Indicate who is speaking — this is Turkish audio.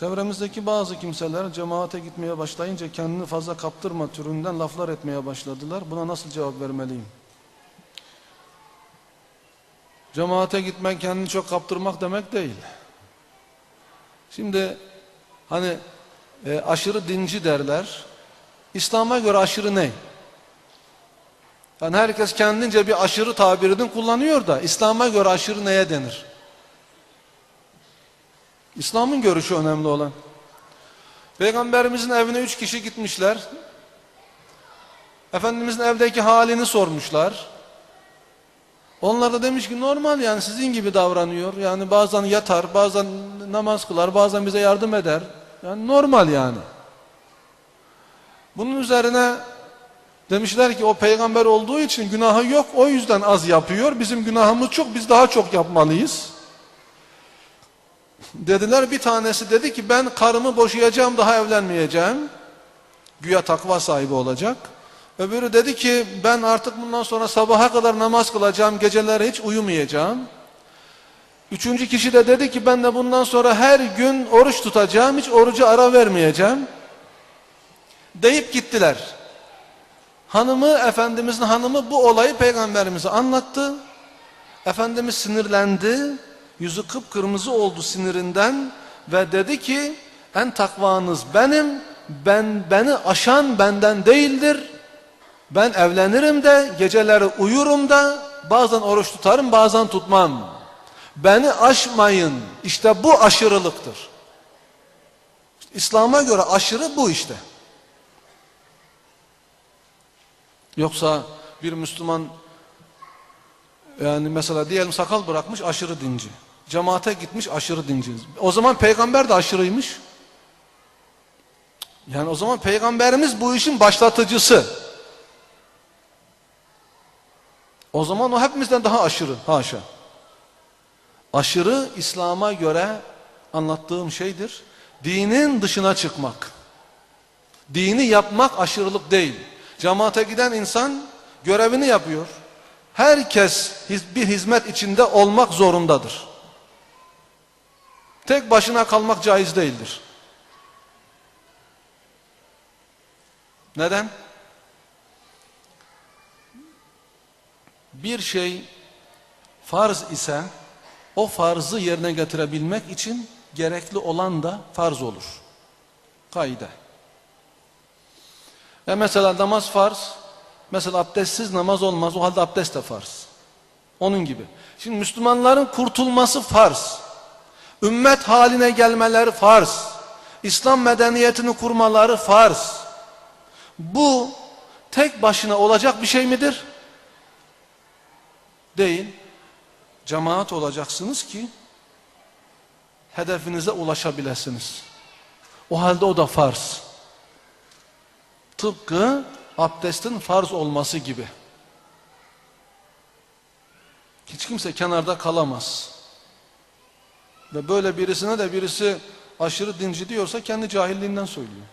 Speaker 1: Çevremizdeki bazı kimseler cemaate gitmeye başlayınca kendini fazla kaptırma türünden laflar etmeye başladılar. Buna nasıl cevap vermeliyim? Cemaate gitmek kendini çok kaptırmak demek değil. Şimdi hani e, aşırı dinci derler. İslam'a göre aşırı ne? Yani herkes kendince bir aşırı tabirini kullanıyor da İslam'a göre aşırı neye denir? İslam'ın görüşü önemli olan. Peygamberimizin evine üç kişi gitmişler. Efendimizin evdeki halini sormuşlar. Onlar da demiş ki normal yani sizin gibi davranıyor. Yani bazen yatar, bazen namaz kılar, bazen bize yardım eder. Yani normal yani. Bunun üzerine demişler ki o peygamber olduğu için günahı yok o yüzden az yapıyor. Bizim günahımız çok biz daha çok yapmalıyız. Dediler bir tanesi dedi ki ben karımı boşayacağım daha evlenmeyeceğim. Güya takva sahibi olacak. Öbürü dedi ki ben artık bundan sonra sabaha kadar namaz kılacağım, geceleri hiç uyumayacağım. Üçüncü kişi de dedi ki ben de bundan sonra her gün oruç tutacağım, hiç orucu ara vermeyeceğim. Deyip gittiler. Hanımı, Efendimizin hanımı bu olayı peygamberimize anlattı. Efendimiz sinirlendi. Yüzü kıpkırmızı oldu sinirinden ve dedi ki en takvanız benim, ben beni aşan benden değildir. Ben evlenirim de, geceleri uyurum da, bazen oruç tutarım, bazen tutmam. Beni aşmayın. İşte bu aşırılıktır. İslam'a göre aşırı bu işte. Yoksa bir Müslüman yani mesela diyelim sakal bırakmış aşırı dinci. Cemaate gitmiş aşırı dinci. O zaman peygamber de aşırıymış. Yani o zaman peygamberimiz bu işin başlatıcısı. O zaman o hepimizden daha aşırı. Haşa. Aşırı İslam'a göre anlattığım şeydir. Dinin dışına çıkmak. Dini yapmak aşırılık değil. Cemaate giden insan görevini yapıyor. Herkes bir hizmet içinde olmak zorundadır. Tek başına kalmak caiz değildir. Neden? Bir şey farz ise o farzı yerine getirebilmek için gerekli olan da farz olur. Kaide. E mesela namaz farz. Mesela abdestsiz namaz olmaz. O halde abdest de farz. Onun gibi. Şimdi Müslümanların kurtulması farz. Ümmet haline gelmeleri farz. İslam medeniyetini kurmaları farz. Bu tek başına olacak bir şey midir? Değil. Cemaat olacaksınız ki hedefinize ulaşabilirsiniz. O halde o da farz. Tıpkı abdestin farz olması gibi. Hiç kimse kenarda kalamaz. Ve böyle birisine de birisi aşırı dinci diyorsa kendi cahilliğinden söylüyor.